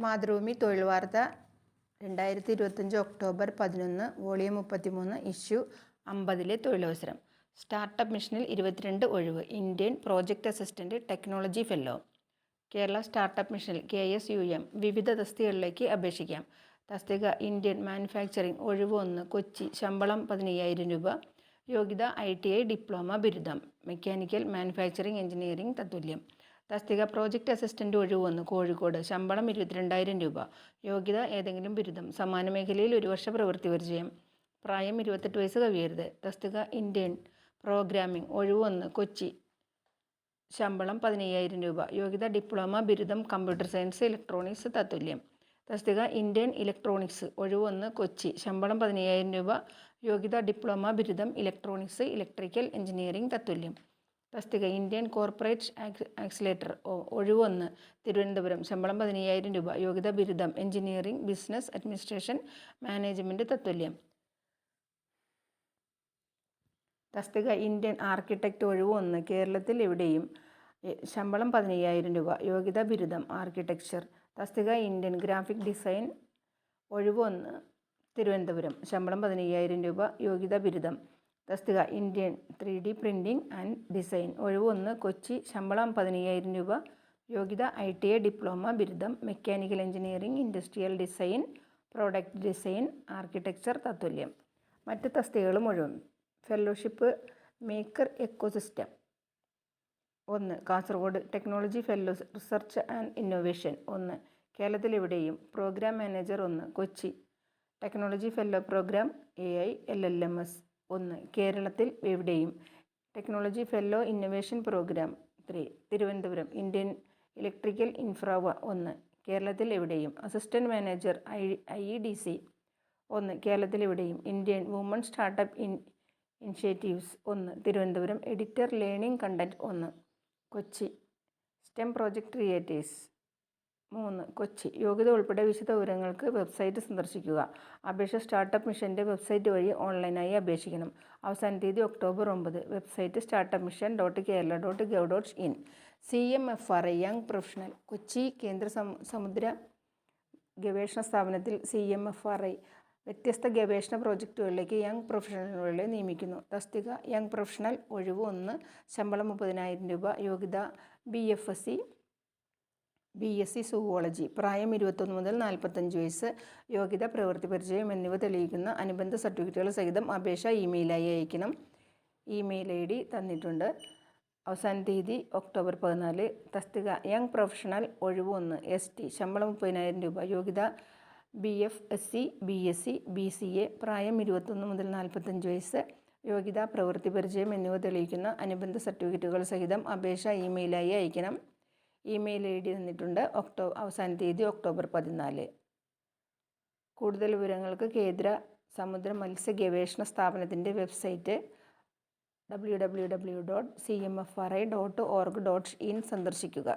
മാതൃഭൂമി തൊഴിൽ വാർത്ത രണ്ടായിരത്തി ഇരുപത്തഞ്ച് ഒക്ടോബർ പതിനൊന്ന് വോളിയം മുപ്പത്തിമൂന്ന് ഇഷ്യൂ അമ്പതിലെ തൊഴിലവസരം. സ്റ്റാർട്ടപ്പ് മിഷനിൽ ഇരുപത്തിരണ്ട് ഒഴിവ്. Indian project assistant technology fellow. Kerala startup മിഷനിൽ കെ എസ് യു എം വിവിധ തസ്തികകളിലേക്ക് അപേക്ഷിക്കാം. തസ്തിക ഇന്ത്യൻ മാനുഫാക്ചറിംഗ് ഒഴിവ് ഒന്ന് കൊച്ചി ശമ്പളം പതിനയ്യായിരം രൂപ. യോഗ്യത ഐ ടി ഐ ഡിപ്ലോമ ബിരുദം. മെക്കാനിക്കൽ മാനുഫാക്ചറിംഗ് എഞ്ചിനീയറിംഗ് തത്തുല്യം. തസ്തിക പ്രോജക്റ്റ് അസിസ്റ്റന്റ് ഒഴിവ് ഒന്ന് കോഴിക്കോട്. ശമ്പളം ഇരുപത്തിരണ്ടായിരം രൂപ. യോഗ്യത ഏതെങ്കിലും ബിരുദം. സമാന മേഖലയിൽ ഒരു വർഷ പ്രവൃത്തി പരിചയം. പ്രായം ഇരുപത്തെട്ട് വയസ്സ് കവിയരുത്. തസ്തിക ഇന്ത്യൻ പ്രോഗ്രാമിംഗ് ഒഴിവ് ഒന്ന് കൊച്ചി. ശമ്പളം പതിനയ്യായിരം രൂപ. യോഗ്യത ഡിപ്ലോമ ബിരുദം കമ്പ്യൂട്ടർ സയൻസ് ഇലക്ട്രോണിക്സ് തത്തുല്യം. തസ്തിക ഇന്ത്യൻ ഇലക്ട്രോണിക്സ് ഒഴിവൊന്ന് കൊച്ചി. ശമ്പളം പതിനയ്യായിരം രൂപ. യോഗ്യത ഡിപ്ലോമ ബിരുദം ഇലക്ട്രോണിക്സ് ഇലക്ട്രിക്കൽ എഞ്ചിനീയറിംഗ് തത്തുല്യം. തസ്തിക ഇന്ത്യൻ കോർപ്പറേറ്റ് ആക്സിലേറ്റർ ഒഴിവൊന്ന് തിരുവനന്തപുരം ശമ്പളം പതിനയ്യായിരം രൂപ യോഗ്യത ബിരുദം എഞ്ചിനീയറിംഗ് ബിസിനസ് അഡ്മിനിസ്ട്രേഷൻ മാനേജ്മെന്റ് തത്തുല്യം. തസ്തിക ഇന്ത്യൻ ആർക്കിടെക്റ്റ് ഒഴിവ് ഒന്ന് കേരളത്തിൽ എവിടെയും ശമ്പളം പതിനയ്യായിരം രൂപ യോഗ്യത ബിരുദം ആർക്കിടെക്ചർ. തസ്തിക ഇന്ത്യൻ ഗ്രാഫിക് ഡിസൈൻ ഒഴിവ് ഒന്ന് തിരുവനന്തപുരം ശമ്പളം പതിനയ്യായിരം രൂപ യോഗ്യത ബിരുദം. തസ്തിക Indian three D printing and design. ഒഴിവ് ഒന്ന് കൊച്ചി ശമ്പളം പതിനയ്യായിരം രൂപ. യോഗ്യത ഐ ടി ഐ ഡിപ്ലോമ ബിരുദം mechanical engineering industrial design product design architecture തത്തുല്യം. മറ്റ് തസ്തികകളും ഒഴിവും. Fellowship maker ecosystem. ഒന്ന് Kasaragod technology fellow research and innovation. ഒന്ന് കേരളത്തിലെവിടെയും പ്രോഗ്രാം മാനേജർ ഒന്ന് Kochi. Technology fellow programme A I L L M S. ഒന്ന് കേരളത്തിൽ എവിടെയും technology fellow innovation programme three Thiruvananthapuram Indian electrical ഇൻഫ്രാവ ഒന്ന് കേരളത്തിൽ എവിടെയും assistant manager I I E D C ഒന്ന് കേരളത്തിൽ എവിടെയും Indian woman startup in initiatives ഒന്ന് തിരുവനന്തപുരം എഡിറ്റർ ലേണിംഗ് കണ്ടന്റ് ഒന്ന് കൊച്ചി സ്റ്റെം പ്രോജക്റ്റ് ക്രിയേറ്റേഴ്സ് മൂന്ന്. കൊച്ചി. യോഗ്യത ഉൾപ്പെടെ വിശദ വിവരങ്ങൾക്ക് വെബ്സൈറ്റ് സന്ദർശിക്കുക. അപേക്ഷ സ്റ്റാർട്ടപ്പ് മിഷന്റെ വെബ്സൈറ്റ് വഴി ഓൺലൈനായി അപേക്ഷിക്കണം. അവസാന തീയതി ഒക്ടോബർ ഒമ്പത്. Website startup mission dot Kerala dot gov dot in. C M F R young professional. Kochi കേന്ദ്ര സമുദ്ര ഗവേഷണ സ്ഥാപനത്തിൽ C M F R I വ്യത്യസ്ത ഗവേഷണ പ്രോജക്റ്റുകളിലേക്ക് യങ് പ്രൊഫഷണലുകളെ നിയമിക്കുന്നു. തസ്തിക യങ് പ്രൊഫഷണൽ ഒഴിവ് ഒന്ന് ശമ്പളം മുപ്പതിനായിരം രൂപ യോഗ്യത B F S C B S C zoology പ്രായം ഇരുപത്തൊന്ന് മുതൽ നാൽപ്പത്തഞ്ച് വയസ്സ് യോഗ്യത പ്രവൃത്തി പരിചയം എന്നിവ തെളിയിക്കുന്ന അനുബന്ധ സർട്ടിഫിക്കറ്റുകൾ സഹിതം അപേക്ഷ ഇമെയിലായി അയക്കണം ഇമെയിൽ ഐ ഡി തന്നിട്ടുണ്ട്. അവസാന തീയതി ഒക്ടോബർ പതിനാല്. തസ്തിക യങ് പ്രൊഫഷണൽ ഒഴിവ് ഒന്ന് എസ് ടി ശമ്പളം മുപ്പതിനായിരം രൂപ യോഗ്യത B F S C B S C B C A പ്രായം ഇരുപത്തൊന്ന് മുതൽ നാൽപ്പത്തഞ്ച് വയസ്സ് യോഗ്യത പ്രവൃത്തി പരിചയം എന്നിവ തെളിയിക്കുന്ന അനുബന്ധ സർട്ടിഫിക്കറ്റുകൾ സഹിതം അപേക്ഷ ഇമെയിലായി അയക്കണം ഇമെയിൽ ഐ ഡി തന്നിട്ടുണ്ട്. ഒക്ടോ അവസാന തീയതി ഒക്ടോബർ പതിനാല്. കൂടുതൽ വിവരങ്ങൾക്ക് കേന്ദ്ര സമുദ്ര മത്സ്യ ഗവേഷണ സ്ഥാപനത്തിന്റെ website W W W dot C M F R I dot org dot in സന്ദർശിക്കുക.